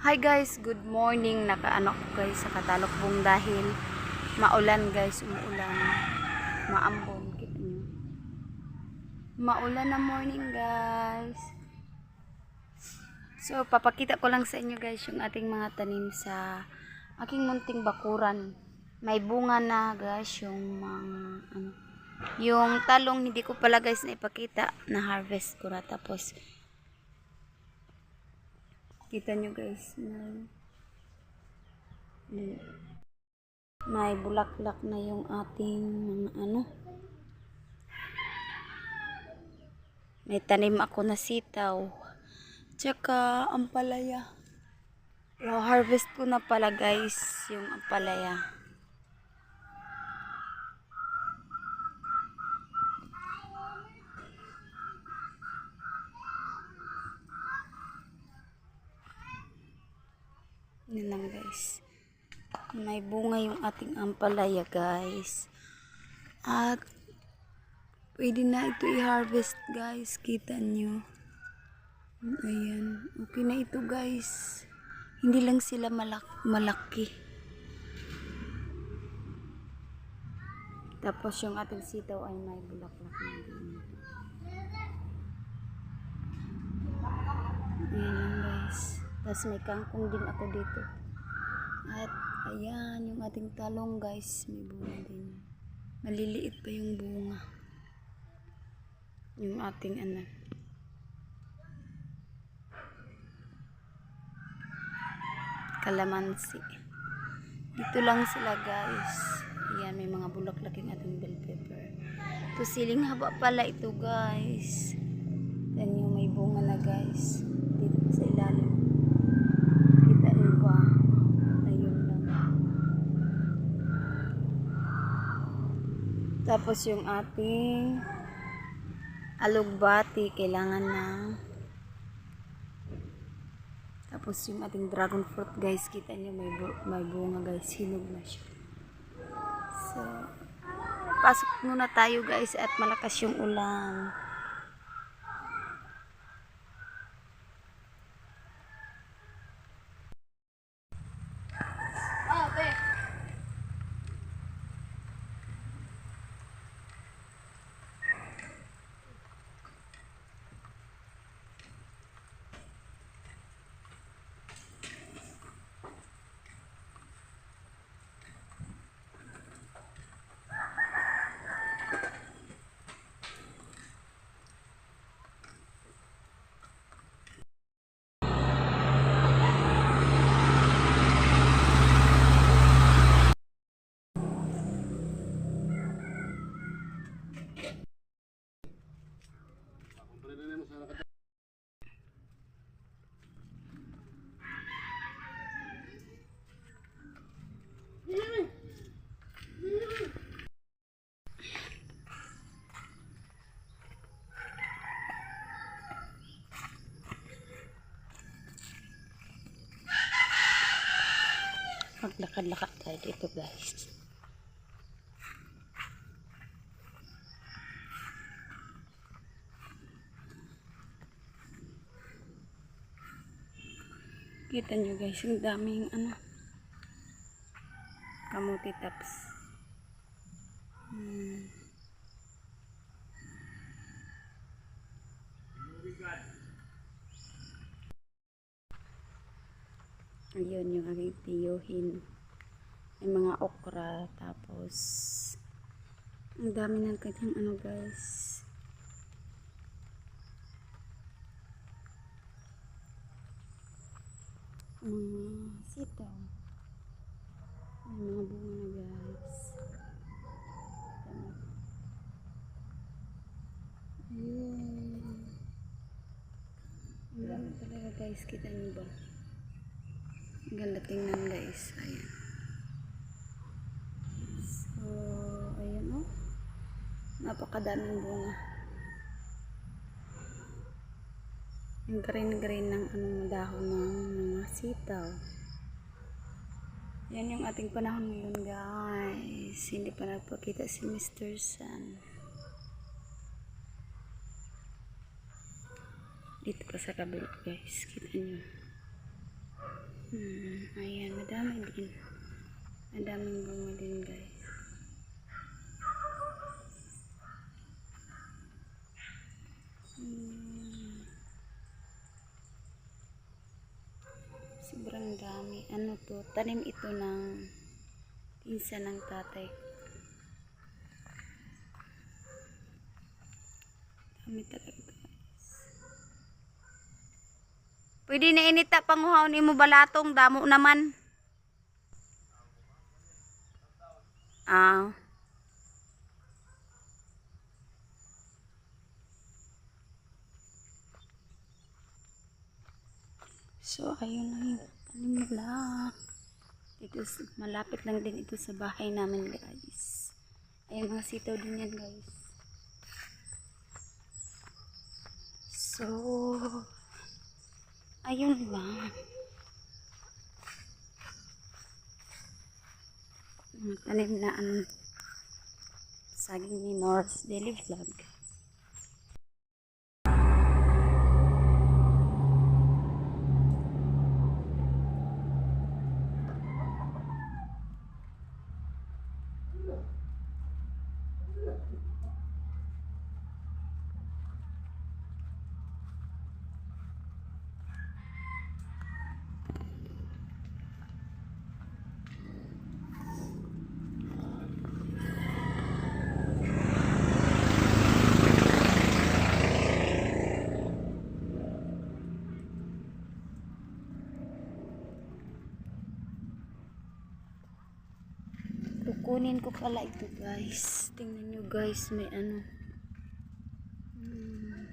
Hi guys, good morning. Nakaano ko guys sa Katalokbong dahil maulan guys, umuulan. Maambon, kita nyo. Maulan na morning guys. So, papakita ko lang sa inyo guys yung ating mga tanim sa aking munting bakuran. May bunga na guys yung mga ano, yung talong hindi ko pala guys na ipakita na harvest ko na tapos Kita nyo guys, may, may bulaklak na yung ating mga ano. May tanim ako na sitaw. Tsaka ampalaya. harvest ko na pala guys yung ampalaya. Yun lang guys. May bunga yung ating ampalaya guys. At pwede na ito i-harvest guys. Kita nyo. Ayan. Okay na ito guys. Hindi lang sila malak malaki. Tapos yung ating sitaw ay may bulaklak na din. Tapos may kangkong din ako dito. At ayan, yung ating talong guys, may bunga din. Maliliit pa yung bunga. Yung ating ano. Kalamansi. Dito lang sila guys. Ayan, may mga bulaklak yung ating bell pepper. Ito siling haba pala ito guys. Yan yung may bunga na guys. Dito pa sa ilalim. Kita niyo ba? Ayun lang. Tapos yung ating alugbati kailangan na. Tapos yung ating dragon fruit guys kita niyo may, bu- may bunga guys. Hinog na siya. So pasok muna tayo guys at malakas yung ulan maglakad-lakad tayo dito guys. Kita nyo guys yung daming ano kamuti taps hmm. Ayun yung aking tiyuhin. May mga okra tapos ang dami ng kanyang ano guys. Mga sitaw. May mga bunga na guys. Ayun. Ang dami talaga guys. Kita niyo ba ganda tingnan guys ayan. So ayan oh. Napakadaming bunga. Yung green green ng anong dahon ng mga sitaw. Yan yung ating panahon ngayon guys. Hindi pa nagpakita si Mr. Sun. Dito pa sa kabila guys. Kita nyo Hmm, ayan, madami din. Madaming bunga din guys. Hmm. Sobrang dami. Ano to? Tanim ito ng pinsan ng tatay. Dami talaga guys. Pwede na inita panguhaw ni balatong damo naman. Ah. So, ayun lang yung tanim nila. Ito, malapit lang din ito sa bahay namin, guys. Ayun, mga sitaw din yan, guys. So, ayun lang. Ang tanim na ang saging ni North Daily Vlog. Kukunin ko pala ito guys. Tingnan nyo guys, may ano. Hmm.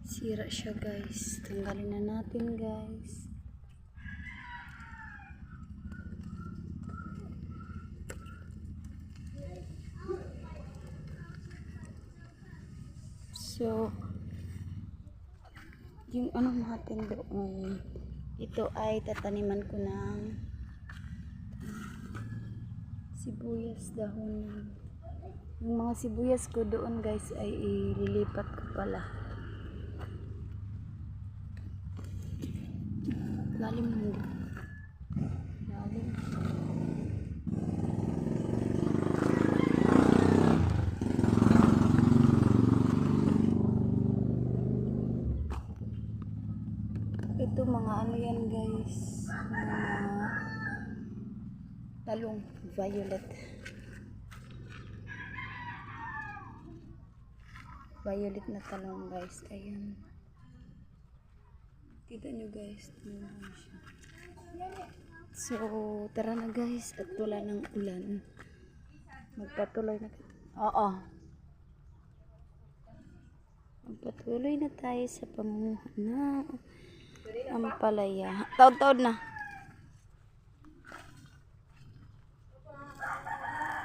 Sira siya guys. Tanggalin na natin guys. So, yung ano natin doon, ito ay tataniman ko ng sibuyas dahon yung mga sibuyas ko doon guys ay ililipat ko pala. Lalim lalim ito mga ano yan guys mga talong violet. Violet na talong guys. Ayan. Kita nyo guys. So tara na guys. At wala ng ulan. Magpatuloy na oo. Magpatuloy na tayo sa pamunguhan na ampalaya. Taon-taon na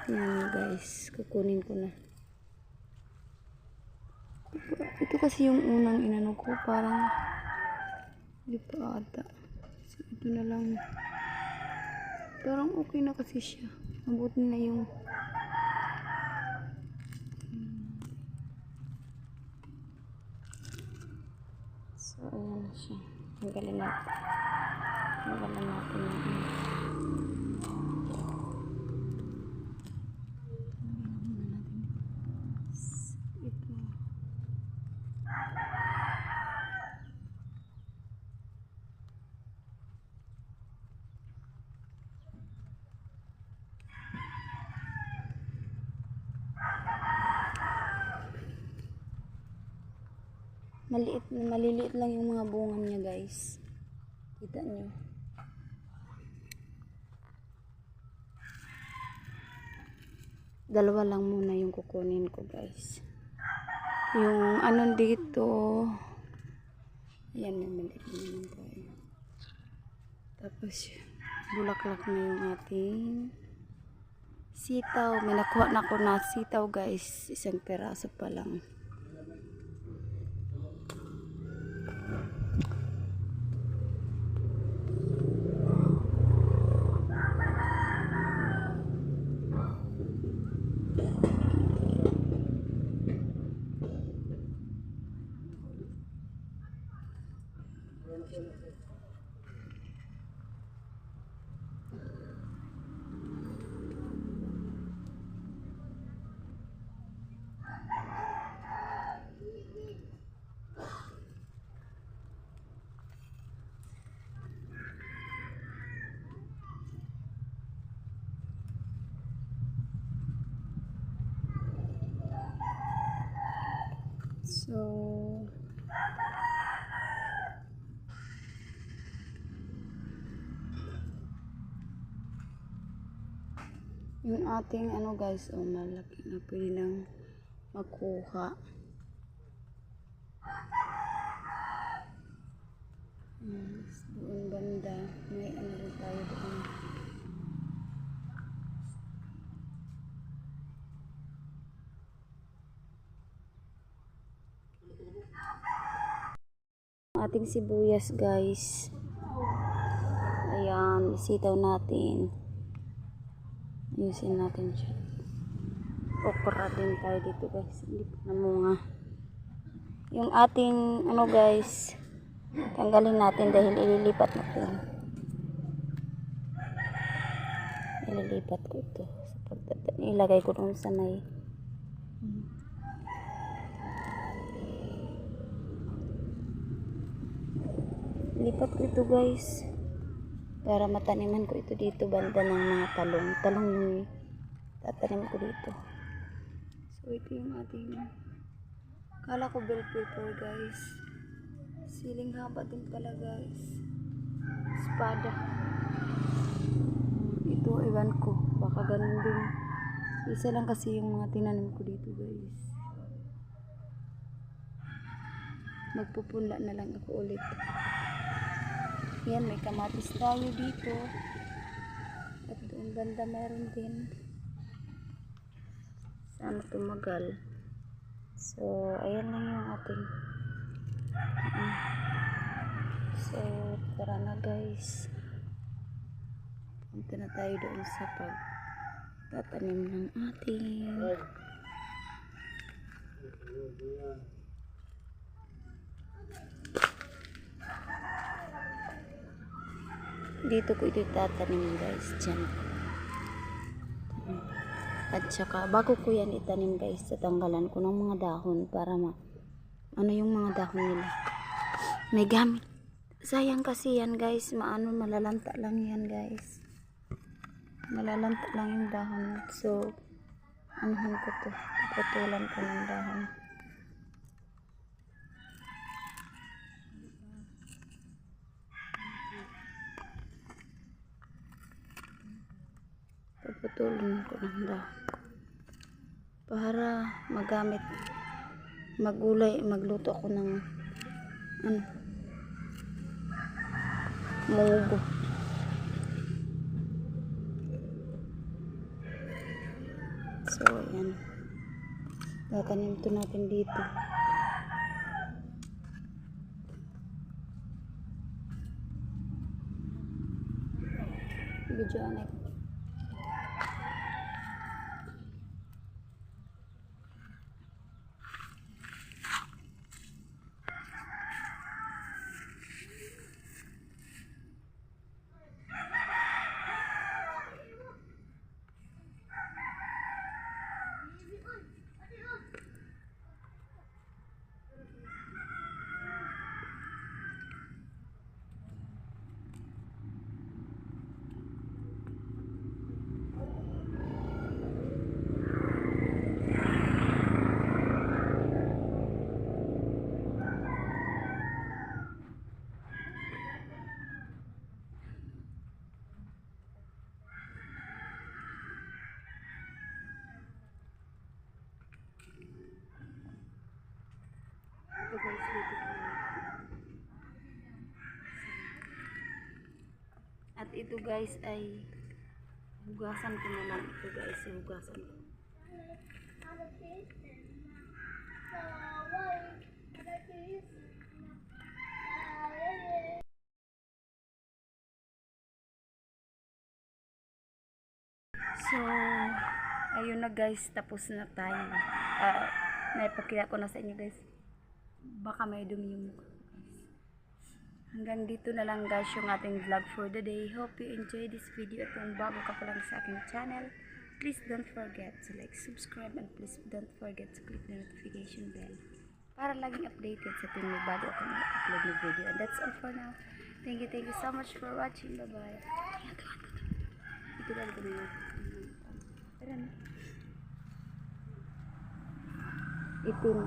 Yan guys, kukunin ko na. Ito kasi yung unang inano ko, parang hindi pa ata. So, ito na lang. Parang okay na kasi siya. Mabuti na yung So, ayan na siya. Tanggalin natin. Tanggalin natin yung Maliit, maliliit lang yung mga bunga niya guys. Kita nyo. Dalawa lang muna yung kukunin ko guys. Yung ano dito. Ayan, may maliit na naman tayo. Tapos, bulaklak na yung ating sitaw. May nakuha na ako na sitaw guys. Isang peraso pa lang. Yung ating ano guys, oh malaki na pwede nang makuha. Yes, doon banda. May ano rin tayo doon. ating sibuyas guys. Ayan, isitaw natin. Ayusin natin siya. Okra din tayo dito guys. Hindi pa namunga. Yung ating ano guys, tanggalin natin dahil ililipat natin. Ililipat ko ito. Ilagay ko dun sa may lipat ko ito guys para mataniman ko ito dito banda ng mga talong. Talong yung tatanim ko dito. So ito yung ating kala ko bell pepper guys. Siling haba din pala guys. Espada. Ito iwan ko. Baka ganun din. Isa lang kasi yung mga tinanim ko dito guys. Magpupunla na lang ako ulit yan, may kamatis tayo dito. At doon banda meron din. Sana tumagal. So, ayan lang yung ating. So, tara na guys. Punta na tayo doon sa pag tatanim ng ating dito ko ito tatanim guys dyan. At saka bago ko yan itanim guys tatanggalan ko ng mga dahon para ma ano yung mga dahon nila? May gamit. Sayang kasi yan guys. Maano malalanta lang yan guys. Malalanta lang yung dahon. So anuhan ko to. Putulan ko ng dahon pagputulin ko ng dahon para magamit magulay magluto ako ng ano mugo. So ayan. Tatanim to natin dito. Video anak Ito guys, dito ko na. At ito guys ay hugasan ko na lang ito guys, hugasan ko. So, ayun na guys, tapos na tayo. Ah, naipakita ko na sa inyo guys. Baka may dumi yung mukha. Hanggang dito na lang guys yung ating vlog for the day. Hope you enjoy this video at kung bago ka pa lang sa aking channel, please don't forget to like, subscribe, and please don't forget to click the notification bell para laging updated sa tuwing bago akong upload na video. And that's all for now. Thank you, thank you so much for watching. Bye-bye. Ito lang ito na. Tara na. Itim.